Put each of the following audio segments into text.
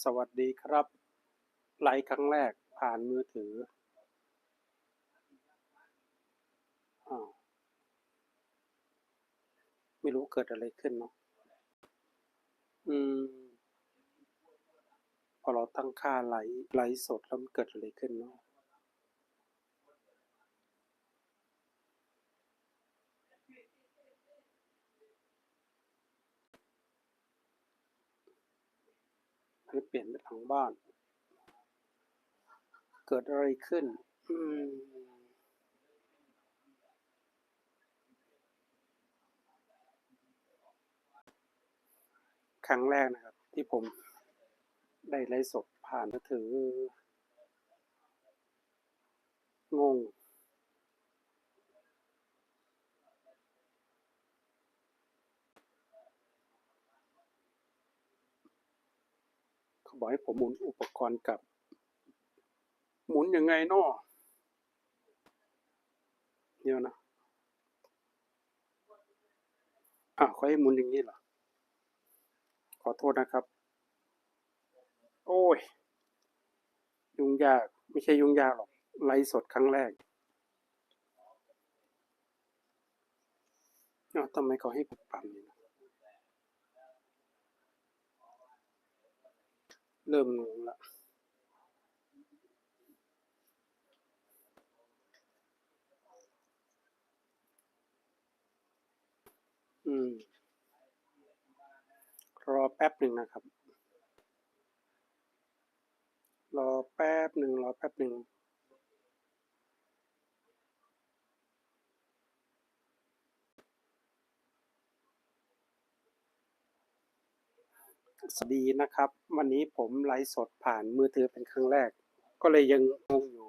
สวัสดีครับไลฟ์ครั้งแรกผ่านมือถืออไม่รู้เกิดอะไรขึ้นเนาะอืม พอเราตั้งค่าไลฟ์ไลฟ์สดแล้วมันเกิดอะไรขึ้นเนาะ ให้เปลี่ยนไปทางบ้าน เกิดอะไรขึ้น อืมครั้งแรกนะครับ ที่ผมได้ไลฟ์สดผ่านมือถืองง เขาบอกให้ผมหมุนอุปกรณ์กลับ หมุนยังไงเนาะเดี๋ยวนะอะเขาให้หมุนอย่างนี้เหรอ ขอโทษนะครับ โอ้ย ยุ่งยาก ไม่ใช่ยุ่งยากหรอก ไลฟ์สดครั้งแรกเอ้าทำไมเขาให้ผมปรับนี่นะ เริ่มงงละอืม รอแป๊บหนึ่งนะครับ รอแป๊บหนึ่งรอแป๊บหนึ่ง สวัสดีนะครับ วันนี้ผมไลฟ์สดผ่านมือถือเป็นครั้งแรก ก็เลยยังงงอยู่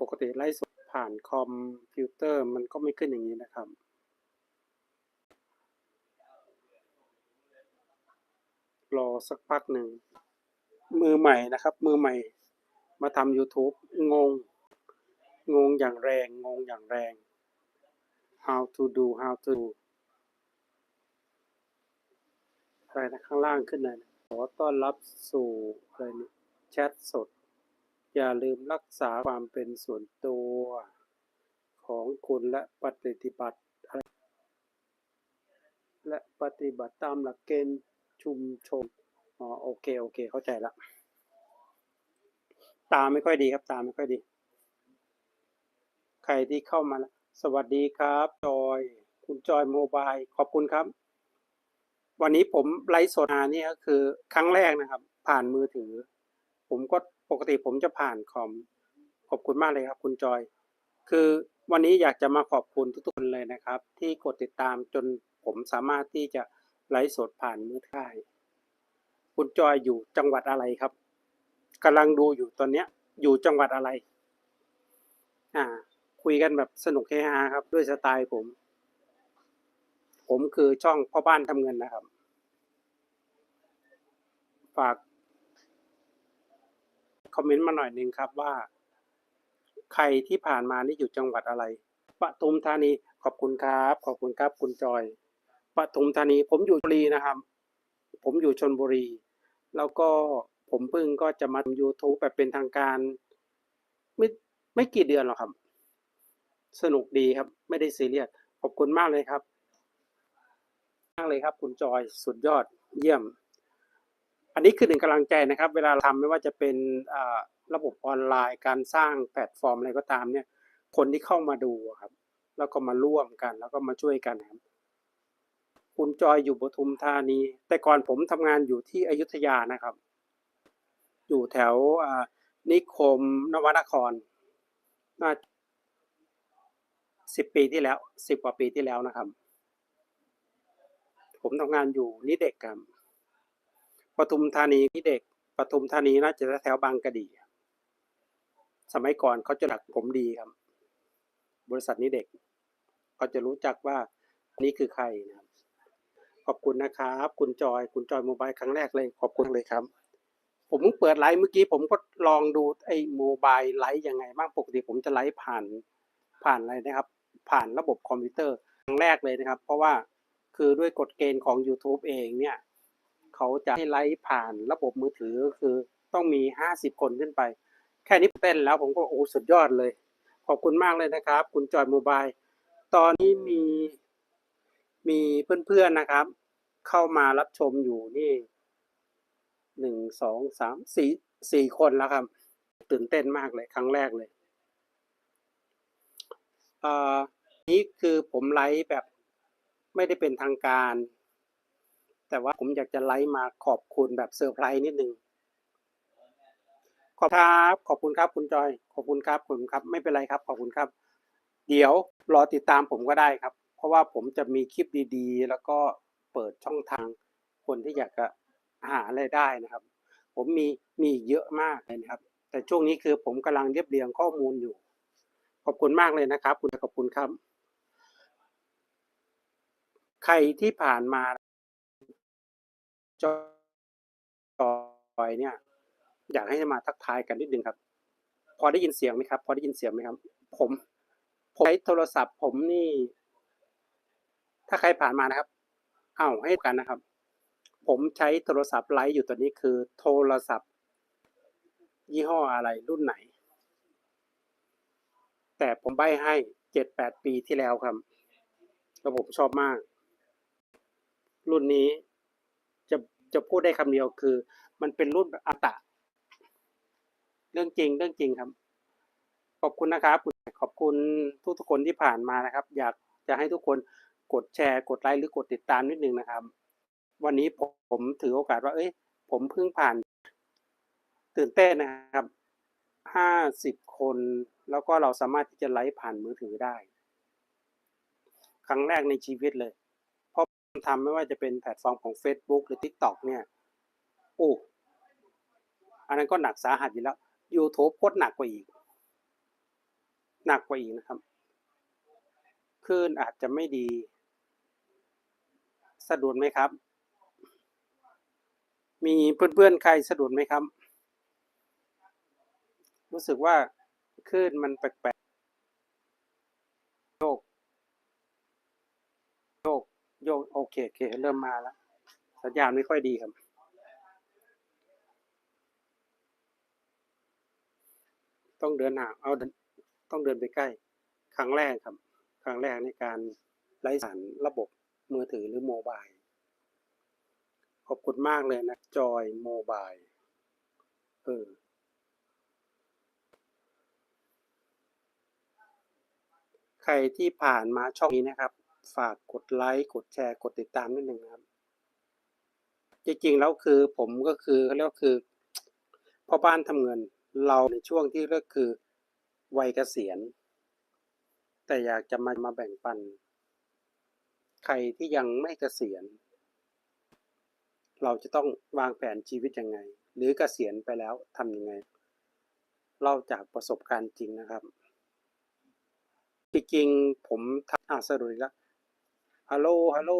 ปกติไลฟ์สดผ่านคอมพิวเตอร์มันก็ไม่ขึ้นอย่างนี้นะครับ รอสักพักหนึ่ง มือใหม่นะครับ มือใหม่ มาทำ YouTube งง งงอย่างแรง งงอย่างแรง how to do how to do อะไรนะข้างล่างขึ้นเลยนะขอต้อนรับสู่อะไรนี่แชทสด อย่าลืมรักษาความเป็นส่วนตัวของคุณและปฏิบัติ และปฏิบัติตามหลักเกณฑ์ชุมชนอ๋อโอเค โอเค เข้าใจละตาไม่ค่อยดีครับตาไม่ค่อยดี ใครที่เข้ามา สวัสดีครับ จอย คุณจอยโมบาย ขอบคุณครับ วันนี้ผมไลฟ์สดมาเนี่ยก็คือครั้งแรกนะครับ ผ่านมือถือ ผมก็ปกติผมจะผ่านคอมขอบคุณมากเลยครับ คุณจอย คือวันนี้อยากจะมาขอบคุณทุกๆคนเลยนะครับ ที่กดติดตามจนผมสามารถที่จะไลฟ์สดผ่านมือถือได้คุณจอยอยู่จังหวัดอะไรครับกำลังดูอยู่ตอนเนี้ย อยู่จังหวัดอะไร อ่า คุยกันแบบสนุกเฮฮาครับ ด้วยสไตล์ผม ผมคือช่องพ่อบ้านทำเงินนะครับ ฝากคอมเมนต์มาหน่อยหนึ่งครับว่า ใครที่ผ่านมานี่อยู่จังหวัดอะไรปทุมธานีขอบคุณครับ ขอบคุณครับคุณจอยปทุมธานี ผมอยู่ชลบุรีนะครับ ผมอยู่ชนบุรี แล้วก็ผมเพิ่งก็จะมาทำ YouTube แบบเป็นทางการ ไม่ไม่กี่เดือนหรอกครับ สนุกดีครับ ไม่ได้ซีเรียสขอบคุณมากเลยครับากเลยครับ คุณจอยสุดยอดเยี่ยม อันนี้คือหนึ่งกำลังใจนะครับ เวลาทำไม่ว่าจะเป็นระบบออนไลน์ การสร้างแพลตฟอร์มอะไรก็ตามเนี่ย คนที่เข้ามาดูครับ แล้วก็มาร่วมกัน แล้วก็มาช่วยกันครับคุณจอยอยู่ปทุมธานี แต่ก่อนผมทำงานอยู่ที่อยุธยานะครับ อยู่แถวนิคมนวนครน่าสิบปีที่แล้วสิบกว่าปีที่แล้วนะครับ ผมทำงานอยู่นิเด็กครับปทุมธานีนิเด็กปทุมธานีน่าจะแถวบางกะดีสมัยก่อนเขาจะดักผมดีครับ บริษัทนิเด็กเขาจะรู้จักว่านี่คือใครนะครับ ขอบคุณนะครับ คุณจอย คุณจอยโมบายครั้งแรกเลยขอบคุณเลยครับผมเพิ่งเปิดไลฟ์เมื่อกี้ผมก็ลองดูไอ้โมบายไลฟ์ยังไงบ้างปกติผมจะไลฟ์ผ่านผ่านอะไรนะครับ ผ่านระบบคอมพิวเตอร์ครั้งแรกเลยนะครับ เพราะว่า คือด้วยกฎเกณฑ์ของ YouTube เองเนี่ยเขาจะให้ไลฟ์ผ่านระบบมือถือก็คือต้องมี 50 คนขึ้นไป แค่นี้เต้นแล้วผมก็โอ้สุดยอดเลย ขอบคุณมากเลยนะครับ คุณจอยโมบายตอนนี้มีมีเพื่อนๆนะครับ เข้ามารับชมอยู่นี่หนึ่งสองสามสี่สี่คนแล้วครับ ตื่นเต้นมากเลยครั้งแรกเลยอ่อนี่คือผมไลฟ์แบบ ไม่ได้เป็นทางการ แต่ว่าผมอยากจะไลฟ์มาขอบคุณแบบเซอร์ไพรส์นิดนึง ขอบครับขอบคุณครับคุณจอย ขอบคุณครับขอบคุณครับ ไม่เป็นไรครับ ขอบคุณครับ เดี๋ยวรอติดตามผมก็ได้ครับ เพราะว่าผมจะมีคลิปดีๆ แล้วก็เปิดช่องทางคนที่อยากจะหารายได้นะครับ ผมมีมีเยอะมากเลยนะครับ แต่ช่วงนี้คือผมกำลังเรียบเรียงข้อมูลอยู่ ขอบคุณมากเลยนะครับ คุณขอบคุณครับ ใครที่ผ่านมาจอยเนี่ย อยากให้มาทักทายกันนิดนึงครับ พอได้ยินเสียงไหมครับ พอได้ยินเสียงไหมครับ ผมผมใช้โทรศัพท์ผมนี่ ถ้าใครผ่านมานะครับ เอาให้กันนะครับ ผมใช้โทรศัพท์ไลฟ์อยู่ตัวนี้คือ โทรศัพท์ ยี่ห้ออะไรรุ่นไหน แต่ผมใบให้เจ็ดแปดปีที่แล้วครับแล้วผมชอบมาก รุ่นนี้จะจะพูดได้คำเดียวคือ มันเป็นรุ่นแบบอตะ เรื่องจริงเรื่องจริงครับ ขอบคุณนะครับ ขอบคุณทุกทุกคนที่ผ่านมานะครับ อยากจะให้ทุกคนกดแชร์ กดไลค์หรือกดติดตามนิดนึงนะครับ วันนี้ผมถือโอกาสว่า เอ้ย ผมเพิ่งผ่าน ตื่นเต้นนะครับห้าสิบคน แล้วก็เราสามารถที่จะไลฟ์ผ่านมือถือได้ ครั้งแรกในชีวิตเลย ทำไม่ว่าจะเป็นแพลตฟอร์มของ Facebook หรือ TikTok เนี่ยโอ้อันนั้นก็หนักสาหัสอยู่แล้ว YouTube โคตรหนักกว่าอีก หนักกว่าอีกนะครับคลื่นอาจจะไม่ดี สะดุดไหมครับ มีเพื่อนๆใครสะดุดไหมครับ รู้สึกว่าคลื่นมันแปลกๆโยก โยก โยกโอเคโอเค เริ่มมาแล้ว สัญญาณไม่ค่อยดีครับ ต้องเดินห่างเอาต้องเดินไปใกล้ ครั้งแรกครับ ครั้งแรกในการไร้สารระบบมือถือหรือโมบายขอบคุณมากเลยนะ จอยโมบายเออใครที่ผ่านมาช่องนี้นะครับ ฝากกดไลค์กดแชร์กดติดตามนิดนึงครับ จริงๆแล้วคือผมก็คือเขาเรียกว่าคือพ่อบ้านทำเงินเราในช่วงที่ก็คือวัยเกษียณ แต่อยากจะมามาแบ่งปัน ใครที่ยังไม่เกษียณ เราจะต้องวางแผนชีวิตยังไง หรือเกษียณไปแล้วทำยังไงเล่าจากประสบการณ์จริงนะครับจริงๆผมทักอาสรุปแล้ว ฮัลโหล ฮัลโหล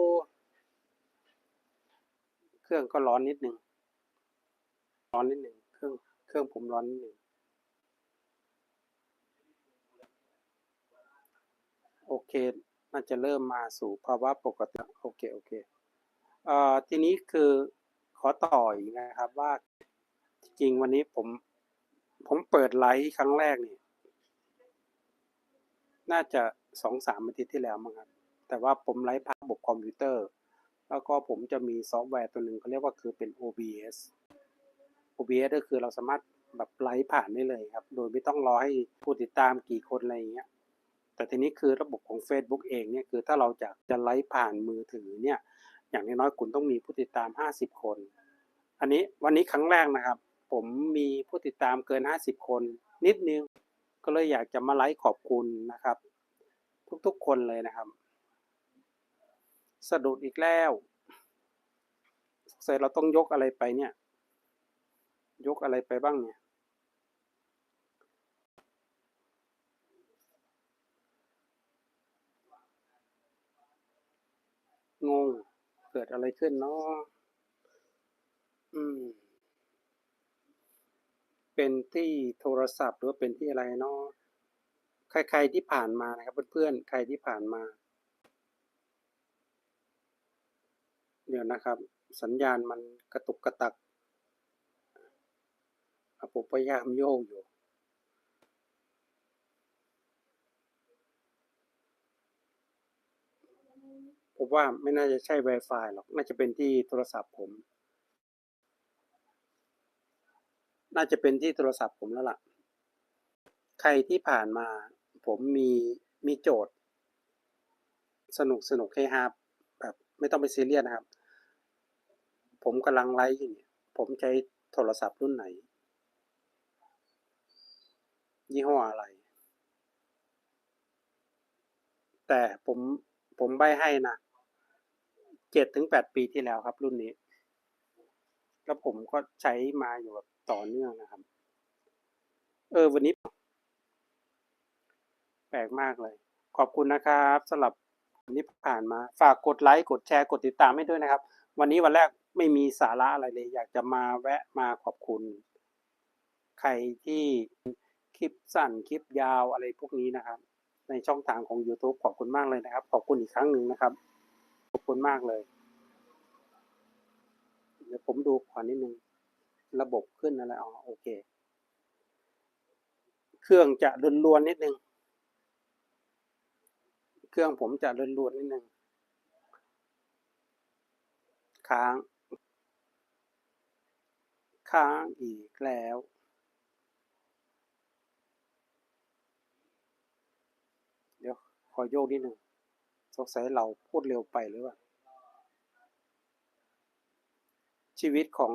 เครื่องก็ร้อนนิดหนึ่ง ร้อนนิดหนึ่ง เครื่อง เครื่องผมร้อนนิดหนึ่ง โอเค น่าจะเริ่มมาสู่ภาวะปกติ โอเค โอเคเอ่อทีนี้คือขอต่ออีกนะครับว่า จริงวันนี้ผม ผมเปิดไลฟ์ครั้งแรกนี่ น่าจะสองสามอาทิตย์ที่แล้วมั้งครับ แต่ว่าผมไลฟ์ผ่านระบบคอมพิวเตอร์ แล้วก็ผมจะมีซอฟต์แวร์ตัวหนึ่งเขาเรียกว่าคือเป็น OBS OBS ก็คือเราสามารถแบบไลฟ์ผ่านได้เลยครับ โดยไม่ต้องรอให้ผู้ติดตามกี่คนอะไรอย่างเงี้ย แต่ทีนี้คือระบบของ Facebook เองเนี่ยคือถ้าเราจะจะไลฟ์ผ่านมือถือเนี่ย อย่างน้อยๆคุณต้องมีผู้ติดตาม 50 คน อันนี้วันนี้ครั้งแรกนะครับ ผมมีผู้ติดตามเกิน 50 คน นิดนึง ก็เลยอยากจะมาไลฟ์ขอบคุณนะครับ ทุกๆคนเลยนะครับ สะดุดอีกแล้วเสร็จเราต้องยกอะไรไปเนี่ย ยกอะไรไปบ้างเนี่ย งง เกิดอะไรขึ้นเนาะอืม เป็นที่โทรศัพท์หรือเป็นที่อะไรเนาะใครๆที่ผ่านมานะครับเพื่อนๆ ใครที่ผ่านมา เดี๋ยวนะครับ สัญญาณมันกระตุกกระตักอะผมพยายามโยกอยู่ ผมว่าไม่น่าจะใช่ Wi-Fi หรอก น่าจะเป็นที่โทรศัพท์ผม น่าจะเป็นที่โทรศัพท์ผมแล้วล่ะ ใครที่ผ่านมาผมมีมีโจทย์ สนุกสนุกให้ฮาแบบไม่ต้องไปซีเรียสนะครับ ผมกำลังไลฟ์อยู่เนี่ยผมใช้โทรศัพท์รุ่นไหน ยี่ห้ออะไร แต่ผมผมใบให้นะเจ็ดถึงแปดปีที่แล้วครับ รุ่นนี้ แล้วผมก็ใช้มาอยู่แบบต่อเนื่องนะครับ เออ วันนี้ แปลกมากเลย ขอบคุณนะครับสำหรับวันนี้ผ่านมา ฝากกดไลค์ กดแชร์ กดติดตามให้ด้วยนะครับ วันนี้วันแรก ไม่มีสาระอะไรเลย อยากจะมาแวะมาขอบคุณ ใครที่คลิปสั้นคลิปยาวอะไรพวกนี้นะครับ ในช่องทางของ YouTube ขอบคุณมากเลยนะครับ ขอบคุณอีกครั้งหนึ่งนะครับ ขอบคุณมากเลย เดี๋ยวผมดูขอนิดนึง ระบบขึ้นอะไรอ๋อโอเค เครื่องจะรวนๆนิดนึง เครื่องผมจะรวนๆนิดนึงค้าง ค้างอีกแล้ว เดี๋ยว ขอโยกนิดหนึ่งสงสัยเราพูดเร็วไปหรือเปล่า ชีวิตของ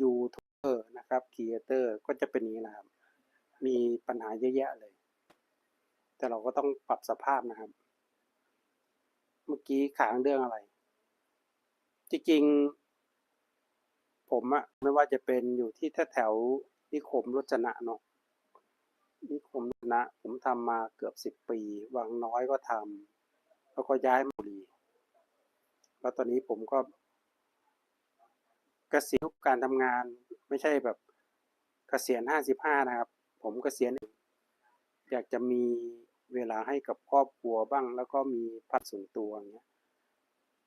ยูทูบเบอร์นะครับครีเอเตอร์ก็จะเป็นอย่างนี้นะครับ มีปัญหาเยอะแยะเลย แต่เราก็ต้องปรับสภาพนะครับ เมื่อกี้ขางเรื่องอะไร จริงๆ ผมอะไม่ว่าจะเป็นอยู่ที่แถวนิคมรจนะเนาะนิคมรจนะ ผมทำมาเกือบสิบปี วังน้อยก็ทำแล้วก็ย้ายมาบุรี แล้วตอนนี้ผมก็เกษียณการทำงานไม่ใช่แบบเกษียณห้าสิบห้านะครับ ผมเกษียณอยากจะมีเวลาให้กับครอบครัวบ้าง แล้วก็มีพัดส่วนตัวเงี้ย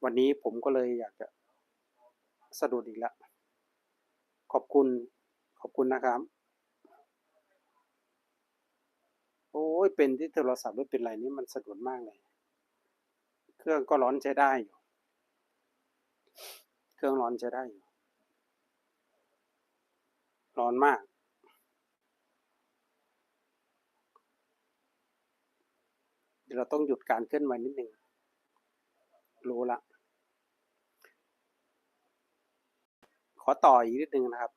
วันนี้ผมก็เลยอยากจะสะดุดอีกแล้ว ขอบคุณ ขอบคุณนะครับ โอ้ยเป็นที่โทรศัพท์ไม่เป็นไรนี่มันสะดุดมากเลย เครื่องก็ร้อนใช้ได้อยู่ เครื่องร้อนใช้ได้อยู่ ร้อนมากเดี๋ยวเราต้องหยุดการเคลื่อนไหวนิดหนึ่งรู้ละ ขอต่ออีกนิดนึงนะครับ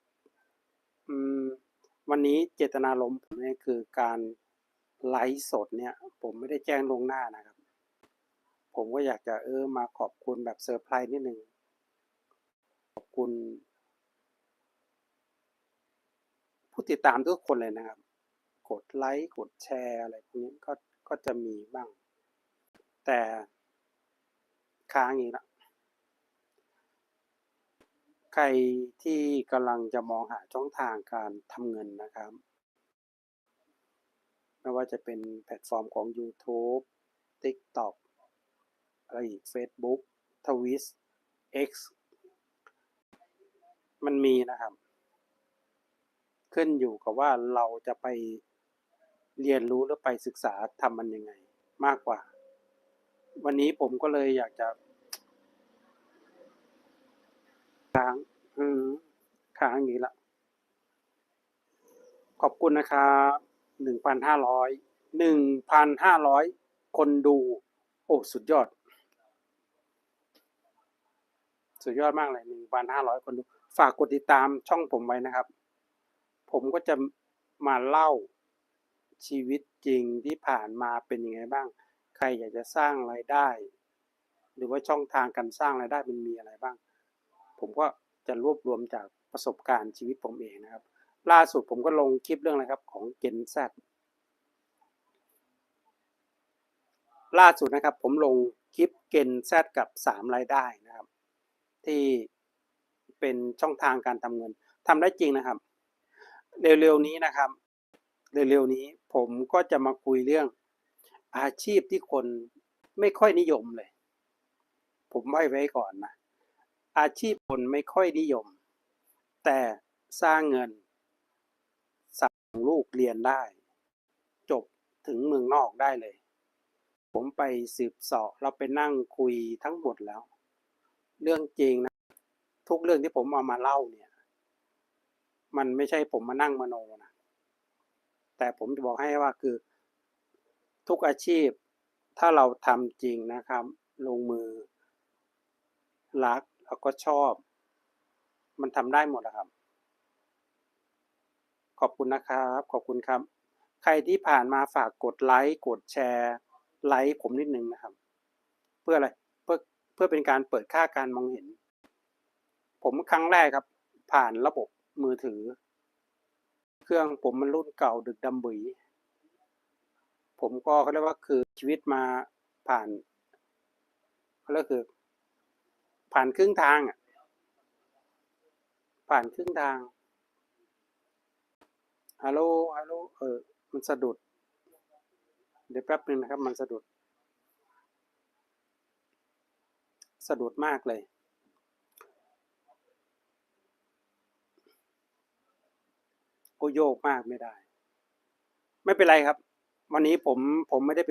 อืม วันนี้เจตนารมผมเนี่ยคือการไลฟ์สดเนี่ย ผมไม่ได้แจ้งลงหน้านะครับ ผมก็อยากจะเออมาขอบคุณแบบเซอร์ไพรส์นิดนึง ขอบคุณ ผู้ติดตามทุกคนเลยนะครับ กดไลค์กดแชร์อะไรพวกนี้ก็ก็จะมีบ้าง แต่ค้างอีกแล้ว ใครที่กำลังจะมองหาช่องทางการทำเงินนะครับ ไม่ว่าจะเป็นแพลตฟอร์มของ YouTube TikTok อะไรอีก Facebook t w i t X มันมีนะครับ ขึ้นอยู่กับว่าเราจะไปเรียนรู้หรือไปศึกษาทำมันยังไงมากกว่า วันนี้ผมก็เลยอยากจะ ค้างอืมค้างอย่างนี้ละขอบคุณนะครับหนึ่งพันห้าร้อยหนึ่งพันห้าร้อยคนดู โอ้สุดยอด สุดยอดมากเลยหนึ่งพันห้าร้อยคนดู ฝากกดติดตามช่องผมไว้นะครับ ผมก็จะมาเล่าชีวิตจริงที่ผ่านมาเป็นยังไงบ้าง ใครอยากจะสร้างรายได้ หรือว่าช่องทางการสร้างรายได้มันมีอะไรบ้าง ผมก็จะรวบรวมจากประสบการณ์ชีวิตผมเองนะครับ ล่าสุดผมก็ลงคลิปเรื่องอะไรครับของ Gen Z ล่าสุดนะครับผมลงคลิป Gen Z กับสามรายได้นะครับ ที่เป็นช่องทางการทำเงินทำได้จริงนะครับ เร็วๆนี้นะครับ เร็วๆนี้ผมก็จะมาคุยเรื่องอาชีพที่คนไม่ค่อยนิยมเลย ผมไว้ไว้ก่อนนะ อาชีพคนไม่ค่อยนิยม แต่สร้างเงิน สั่งลูกเรียนได้ จบถึงเมืองนอกได้เลย ผมไปสืบสาะเราไปนั่งคุยทั้งหมดแล้ว เรื่องจริงนะ ทุกเรื่องที่ผมเอามาเล่าเนี่ย มันไม่ใช่ผมมานั่งมโนนะแต่ผมจะบอกให้ว่าคือทุกอาชีพถ้าเราทำจริงนะครับ ลงมือรัก แล้วก็ชอบ มันทำได้หมดนะครับ ขอบคุณนะครับ ขอบคุณครับ ใครที่ผ่านมาฝากกดไลค์กดแชร์ไลค์ผมนิดนึงนะครับ เพื่ออะไรเพื่อเพื่อเป็นการเปิดค่าการมองเห็น ผมครั้งแรกครับ ผ่านระบบมือถือ เครื่องผมมันรุ่นเก่าดึกดำบ๋ยผมก็เขาเรียกว่าคือชีวิตมาผ่านเขาเรียกคือ ผ่านครึ่งทางอะ ผ่านครึ่งทาง ฮัลโหล ฮัลโหล เออ มันสะดุด เดี๋ยวแป๊บนึงนะครับ มันสะดุด สะดุดมากเลย โอโยกมากไม่ได้ ไม่เป็นไรครับ วันนี้ผมผมไม่ได้ไป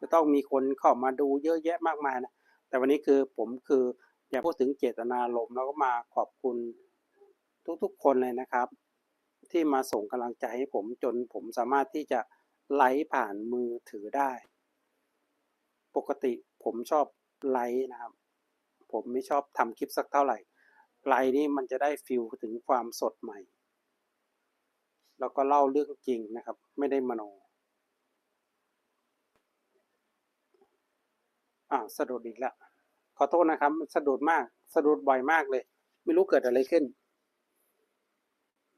จะต้องมีคนเข้ามาดูเยอะแยะมากมายนะ แต่วันนี้คือผมคือ อย่าพูดถึงเจตนารมแล้วก็มาขอบคุณทุกๆคนเลยนะครับ ที่มาส่งกำลังใจให้ผมจนผมสามารถที่จะไลฟ์ผ่านมือถือได้ ปกติผมชอบไลฟ์นะครับ ผมไม่ชอบทำคลิปสักเท่าไหร่ไลฟ์นี่มันจะได้ฟิลถึงความสดใหม่ แล้วก็เล่าเรื่องจริงนะครับ ไม่ได้มโนอ่าสะดุดอีกแล้ว อโทษนะครับ มันสะดุดมาก สะดุดบ่อยมากเลย ไม่รู้เกิดอะไรขึ้น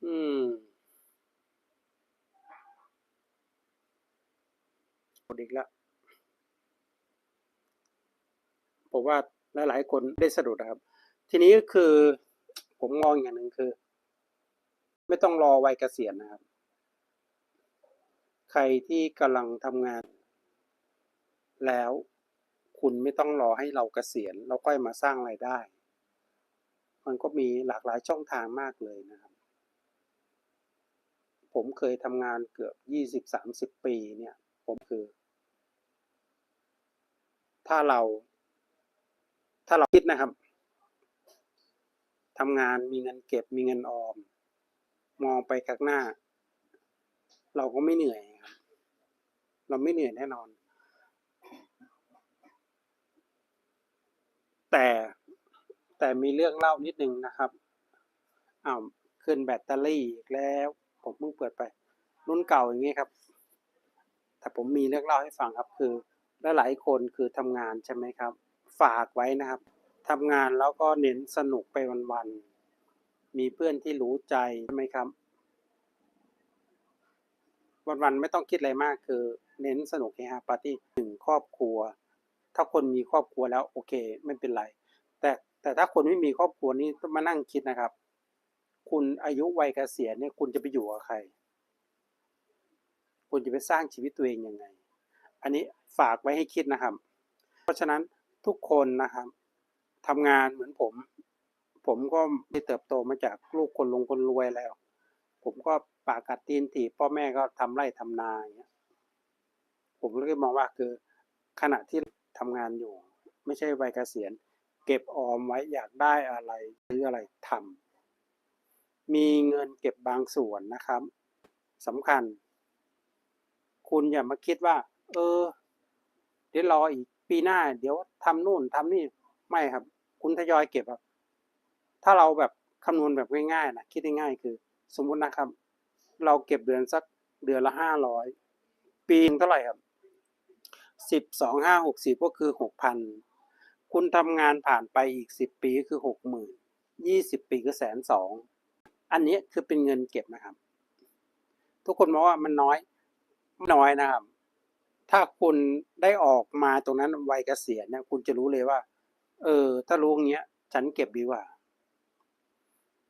อืมสะดุดอีกแล้วผมว่าหลายๆคนได้สะดุดนะครับ ทีนี้คือผมมองอย่างหนึ่งคือ ไม่ต้องรอวัยเกษียณนะครับ ใครที่กำลังทำงานแล้ว คุณไม่ต้องรอให้เราเกษียณแล้วค่อยมาสร้างรายได้ มันก็มีหลากหลายช่องทางมากเลยนะครับ ผมเคยทำงานเกือบยี่สิบสามสิบปีเนี่ย ผมคือ ถ้าเรา ถ้าเราคิดนะครับทำงานมีเงินเก็บมีเงินออม มองไปข้างหน้า เราก็ไม่เหนื่อยครับ เราไม่เหนื่อยแน่นอน แต่แต่มีเรื่องเล่านิดนึงนะครับอ้าวขึ้นแบตเตอรี่อีกแล้ว ผมเพิ่งเปิดไป รุ่นเก่าอย่างนี้ครับ แต่ผมมีเรื่องเล่าให้ฟังครับคือและหลายคนคือทำงานใช่ไหมครับ ฝากไว้นะครับทำงานแล้วก็เน้นสนุกไปวันๆมีเพื่อนที่รู้ใจใช่ไหมครับ วันๆไม่ต้องคิดอะไรมากคือเน้นสนุกเฮฮาปาร์ตี้หนึ่งครอบครัว ถ้าคนมีครอบครัวแล้วโอเค ไม่เป็นไร แต่แต่ถ้าคนไม่มีครอบครัวนี่ต้องมานั่งคิดนะครับ คุณอายุวัยเกษียณเนี่ยคุณจะไปอยู่กับใคร คุณจะไปสร้างชีวิตตัวเองยังไง อันนี้ฝากไว้ให้คิดนะครับ เพราะฉะนั้นทุกคนนะครับทำงานเหมือนผม ผมก็ไม่เติบโตมาจากลูกคนลงคนรวยแล้ว ผมก็ปากกัดตีนถีบพ่อแม่ก็ทำไร่ทำนาอย่างเงี้ยผมเลยมองว่าคือขณะที่ ทำงานอยู่ ไม่ใช่วัยเกษียณ เก็บออมไว้อยากได้อะไรซื้ออะไรทำมีเงินเก็บบางส่วนนะครับสำคัญ คุณอย่ามาคิดว่า เออ เดี๋ยวรออีกปีหน้า เดี๋ยวทำนู่นทำนี่ไม่ครับ คุณทยอยเก็บครับ ถ้าเราแบบคำนวณแบบง่ายๆนะคิดง่ายๆคือ สมมุตินะครับ เราเก็บเดือนสักเดือนละห้าร้อยปีนึงเท่าไหร่ครับ สิบสองห้าหกสิบก็คือหกพันคุณทำงานผ่านไปอีกสิบปีก็คือหกหมื่นยี่สิบปีก็แสนสองอันนี้คือเป็นเงินเก็บนะครับ ทุกคนมองว่ามันน้อยน้อยนะครับ ถ้าคุณได้ออกมาตรงนั้นวัยเกษียณเนี่ยคุณจะรู้เลยว่า เออ ถ้ารู้อย่างเงี้ย ฉันเก็บดีกว่า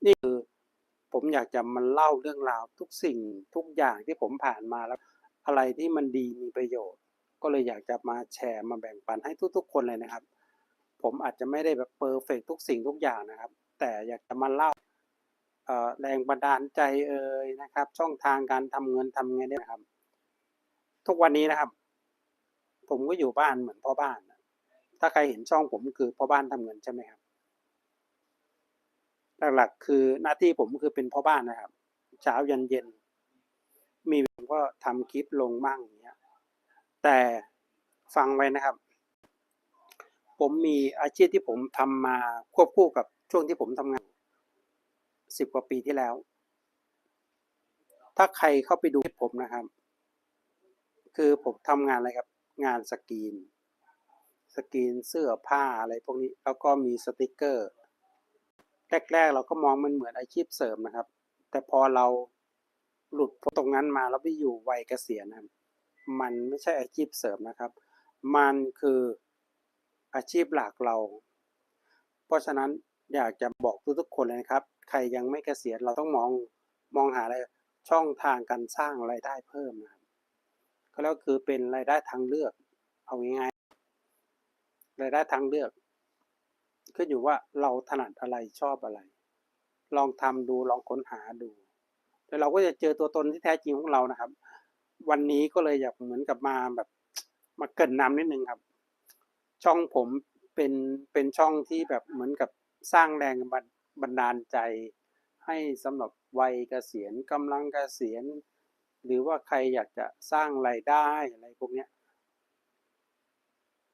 นี่คือผมอยากจะมาเล่าเรื่องราวทุกสิ่งทุกอย่างที่ผมผ่านมาแล้ว อะไรที่มันดีมีประโยชน์ ก็เลยอยากจะมาแชร์มาแบ่งปันให้ทุกๆ คนเลยนะครับ ผมอาจจะไม่ได้แบบเพอร์เฟกทุกสิ่งทุกอย่างนะครับ แต่อยากจะมาเล่าแรงบันดาลใจเอ่ยนะครับ ช่องทางการทำเงินทำไงเนี่ยนะครับ ทุกวันนี้นะครับ ผมก็อยู่บ้านเหมือนพ่อบ้าน ถ้าใครเห็นช่องผมคือพ่อบ้านทำเงินใช่ไหมครับหลักๆคือหน้าที่ผมคือเป็นพ่อบ้านนะครับ เช้ายันเย็น มีผมก็ทำคลิปลงมั่งอย่างเงี้ย แต่ฟังไว้นะครับ ผมมีอาชีพที่ผมทำมาควบคู่กับช่วงที่ผมทำงานสิบกว่าปีที่แล้ว ถ้าใครเข้าไปดูคลิปผมนะครับ คือผมทำงานอะไรครับ งานสกรีน สกรีนเสื้อผ้าอะไรพวกนี้ แล้วก็มีสติกเกอร์ แรก ๆ เราก็มองมันเหมือนอาชีพเสริมนะครับ แต่พอเราหลุดตรงนั้นมาแล้วไปอยู่วัยเกษียณนะครับ มันไม่ใช่อาชีพเสริมนะครับ มันคืออาชีพหลักเรา เพราะฉะนั้นอยากจะบอกทุกๆคนเลยนะครับ ใครยังไม่เกษียณเราต้องมองมองหาอะไรช่องทางการสร้างรายได้เพิ่มนะครับก็แล้วคือเป็นรายได้ทางเลือก เอาง่ายๆรายได้ทางเลือกขึ้นอยู่ว่าเราถนัดอะไรชอบอะไร ลองทำดูลองค้นหาดู แล้วเราก็จะเจอตัวตนที่แท้จริงของเรานะครับ วันนี้ก็เลยอยากเหมือนกับมาแบบมาเกินนำนิดนึงครับ ช่องผมเป็นเป็นช่องที่แบบเหมือนกับสร้างแรงบันดาลใจ ให้สำหรับวัยเกษียณกำลังเกษียณ หรือว่าใครอยากจะสร้างรายได้อะไรพวกเนี้ย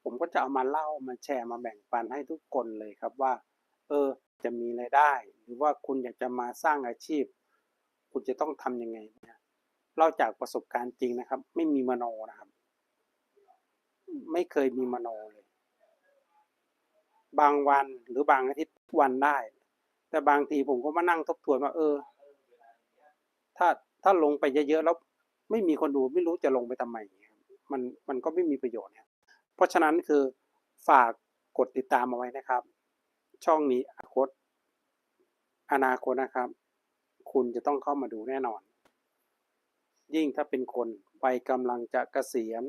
ผมก็จะเอามาเล่ามาแชร์มาแบ่งปันให้ทุกคนเลยครับว่า เออจะมีรายได้ หรือว่าคุณอยากจะมาสร้างอาชีพ คุณจะต้องทำยังไง เล่าจากประสบการณ์จริงนะครับ ไม่มีมโนนะครับ ไม่เคยมีมโนเลย บางวันหรือบางอาทิตย์วันได้ แต่บางทีผมก็มานั่งทบทวนว่า เออ ถ้าถ้าลงไปเยอะๆแล้วไม่มีคนดูไม่รู้จะลงไปทำไมมันมันก็ไม่มีประโยชน์เนี่ยเพราะฉะนั้นคือฝากกดติดตามเอาไว้นะครับ ช่องนี้อนาคตอนาคตนะครับ คุณจะต้องเข้ามาดูแน่นอน ยิ่งถ้าเป็นคนวัยกำลังจะเกษียณ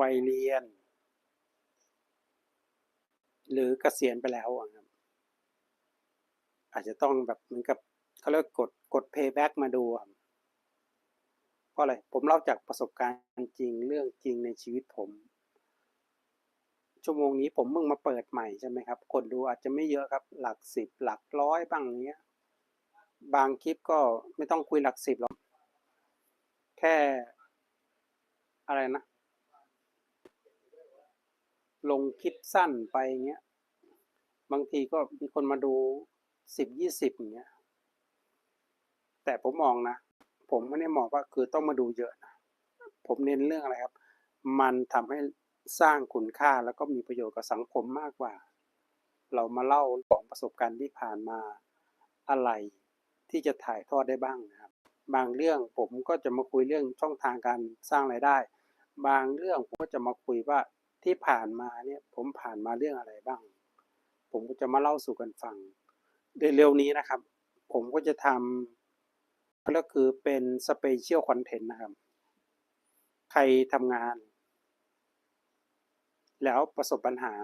วัยเรียน หรือเกษียณไปแล้วอะครับอาจจะต้องแบบเหมือนกับเขาเรียกกดกด payback มาดูครับเพราะอะไรผมเล่าจากประสบการณ์จริงเรื่องจริงในชีวิตผม ชั่วโมงนี้ผมเพิ่งมาเปิดใหม่ใช่ไหมครับ คนดูอาจจะไม่เยอะครับ หลักสิบหลักร้อยบ้างเนี้ย บางคลิปก็ไม่ต้องคุยหลักสิบหรอก ค่ อะไรนะ ลงคลิปสั้นไปเงี้ย บางทีก็มีคนมาดูสิบยี่สิบอย่างเงี้ย แต่ผมมองนะ ผมไม่ได้มองว่าคือต้องมาดูเยอะนะ ผมเน้นเรื่องอะไรครับ มันทำให้สร้างคุณค่าแล้วก็มีประโยชน์กับสังคมมากกว่า เรามาเล่าของประสบการณ์ที่ผ่านมาอะไรที่จะถ่ายทอดได้บ้างนะครับ บางเรื่องผมก็จะมาคุยเรื่องช่องทางการสร้างรายได้ บางเรื่องผมก็จะมาคุยว่าที่ผ่านมาเนี่ยผมผ่านมาเรื่องอะไรบ้าง ผมก็จะมาเล่าสู่กันฟังเร็วๆนี้นะครับ ผมก็จะทำก็คือเป็นสเปเชียลคอนเทนต์นะครับ ใครทำงาน แล้วประสบปัญหา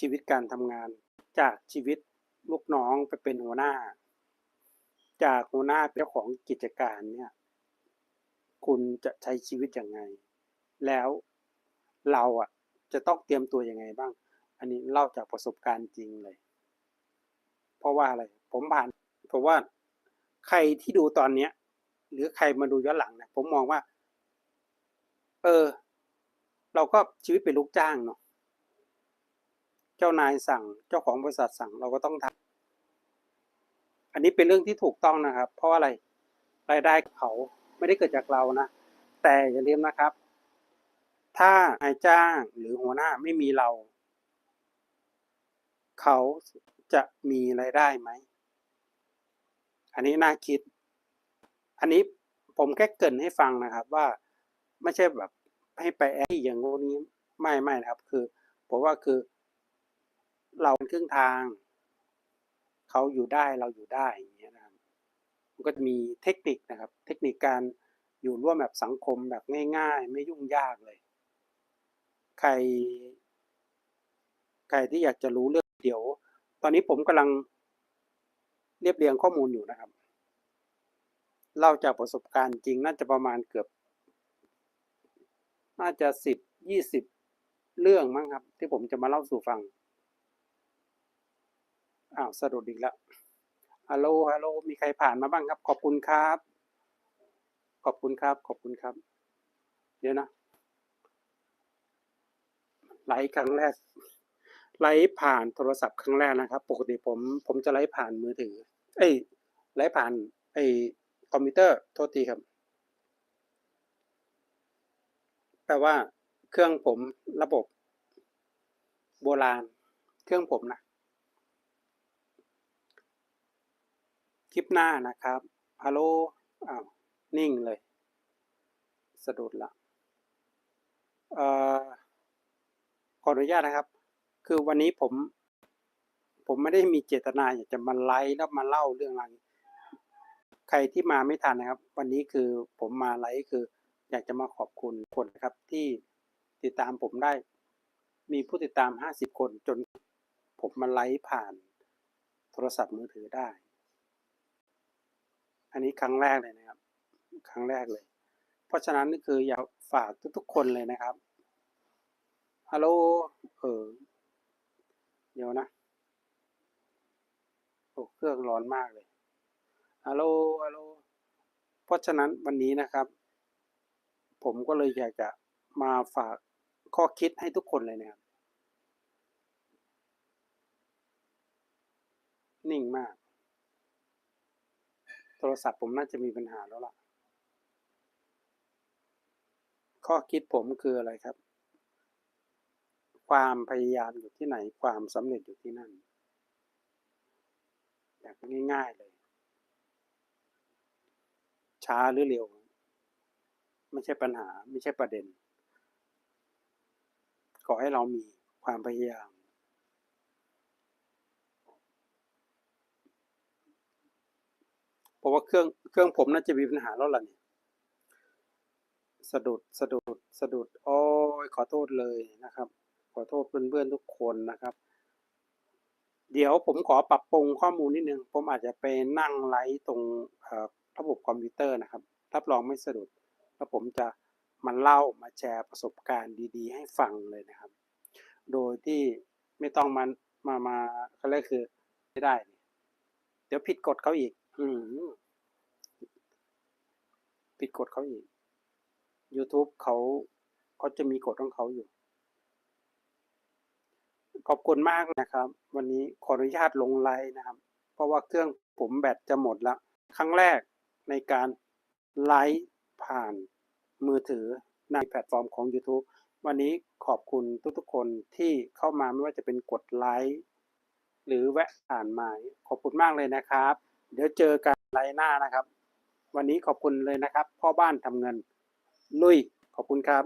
ชีวิตการทำงานจากชีวิตลูกน้องไปเป็นหัวหน้า จากหัวหน้าเป็นเจ้าของกิจการเนี่ย คุณจะใช้ชีวิตยังไง แล้วเราอะ จะต้องเตรียมตัวยังไงบ้าง อันนี้เล่าจากประสบการณ์จริงเลย เพราะว่าอะไร ผมผ่านเพราะว่าใครที่ดูตอนเนี้ย หรือใครมาดูย้อนหลังเนี่ยผมมองว่า เออ เราก็ชีวิตเป็นลูกจ้างเนาะเจ้านายสั่งเจ้าของบริษัทสั่งเราก็ต้องทำ อันนี้เป็นเรื่องที่ถูกต้องนะครับ เพราะอะไรรายได้เขาไม่ได้เกิดจากเรานะ แต่อย่าลืมนะครับ ถ้านายจ้างหรือหัวหน้าไม่มีเรา เขาจะมีรายได้ไหม อันนี้น่าคิด อันนี้ผมแค่เกินให้ฟังนะครับ ว่าไม่ใช่แบบให้ไปแอที่อย่างโน้นนี้ไม่ไม่นะครับ คือผมว่าคือเราเป็นครึ่งทาง เขาอยู่ได้เราอยู่ได้อย่างเงี้ยนะครับมันก็จะมีเทคนิคนะครับ เทคนิคการอยู่ร่วมแบบสังคมแบบง่าย ๆ ไม่ยุ่งยากเลย ใคร ใครที่อยากจะรู้เรื่องเดี๋ยว ตอนนี้ผมกำลังเรียบเรียงข้อมูลอยู่นะครับเล่าจากประสบการณ์จริงน่าจะประมาณเกือบ น่าจะสิบยี่สิบเรื่องมั้งครับ ที่ผมจะมาเล่าสู่ฟัง อ้าวสะดุดอีกแล้วฮัลโหลฮัลโหลมีใครผ่านมาบ้างครับ ขอบคุณครับ ขอบคุณครับ ขอบคุณครับ เดี๋ยวนะไลฟ์ครั้งแรกไลฟ์ผ่านโทรศัพท์ครั้งแรกนะครับ ปกติผม ผมจะไลฟ์ผ่านมือถือ เอ้ยไลฟ์ผ่านไอ้คอมพิวเตอร์โทษทีครับแต่ว่าเครื่องผมระบบ โบราณ เครื่องผมนะ ลิปหน้านะครับฮัลโหลอ้าวนิ่งเลย สะดุดละเอ่อขออนุญาตนะครับ คือวันนี้ผม ผมไม่ได้มีเจตนาอยากจะมาไลฟ์แล้วมาเล่าเรื่องอะไรใครที่มาไม่ทันนะครับ วันนี้คือผมมาไลฟ์คือ อยากจะมาขอบคุณคนนะครับที่ติดตามผมได้ มีผู้ติดตามห้าสิบคนจนผมมาไลฟ์ผ่านโทรศัพท์มือถือได้ อันนี้ครั้งแรกเลยนะครับ ครั้งแรกเลย เพราะฉะนั้นนี่คืออยากฝากทุกๆคนเลยนะครับฮัลโหลเออเดี๋ยวนะโอ้เครื่องร้อนมากเลยฮัลโหลฮัลโหลเพราะฉะนั้นวันนี้นะครับ ผมก็เลยอยากจะมาฝากข้อคิดให้ทุกคนเลยนะครับ นิ่งมาก โทรศัพท์ผมน่าจะมีปัญหาแล้วล่ะ ข้อคิดผมคืออะไรครับ ความพยายามอยู่ที่ไหน ความสำเร็จอยู่ที่นั่นแบบง่ายๆเลย ช้าหรือเร็ว ไม่ใช่ปัญหา ไม่ใช่ประเด็น ขอให้เรามีความพยายาม เพ ราะว่าเครื่องเครื่องผมน่าจะมีปัญหาแล้วล่ะเนี่ยสะดุดสะดุดสะดุดโอ้ยขอโทษเลยนะครับ ขอโทษเพื่อนๆทุกคนนะครับ เดี๋ยวผมขอปรับปรุงข้อมูลนิดนึงผมอาจจะไปนั่งไลฟ์ตรงระบบคอมพิวเตอร์นะครับรับรองไม่สะดุดแล้วผมจะมาเล่ามาแชร์ประสบการณ์ดีๆ ให้ฟังเลยนะครับ โดยที่ไม่ต้องมามามาเขาเรียคือไม่ได้ เดี๋ยวผิดกฎเขาอีก อืมผิดกฎเขาอีก YouTube เขาเขาจะมีกฎของเขาอยู่ ขอบคุณมากนะครับ วันนี้ขออนุญาตลงไลน์นะครับ เพราะว่าเครื่องผมแบตจะหมดล้วครั้งแรกในการไลฟ์ผ่านมือถือในแพลตฟอร์มของ YouTube วันนี้ขอบคุณทุกๆคนที่เข้ามาไม่ว่าจะเป็นกดไลค์หรือแวะอ่านมาขอบคุณมากเลยนะครับ เดี๋ยวเจอกันไลน์หน้านะครับ วันนี้ขอบคุณเลยนะครับ พ่อบ้านทำเงิน ลุย ขอบคุณครับ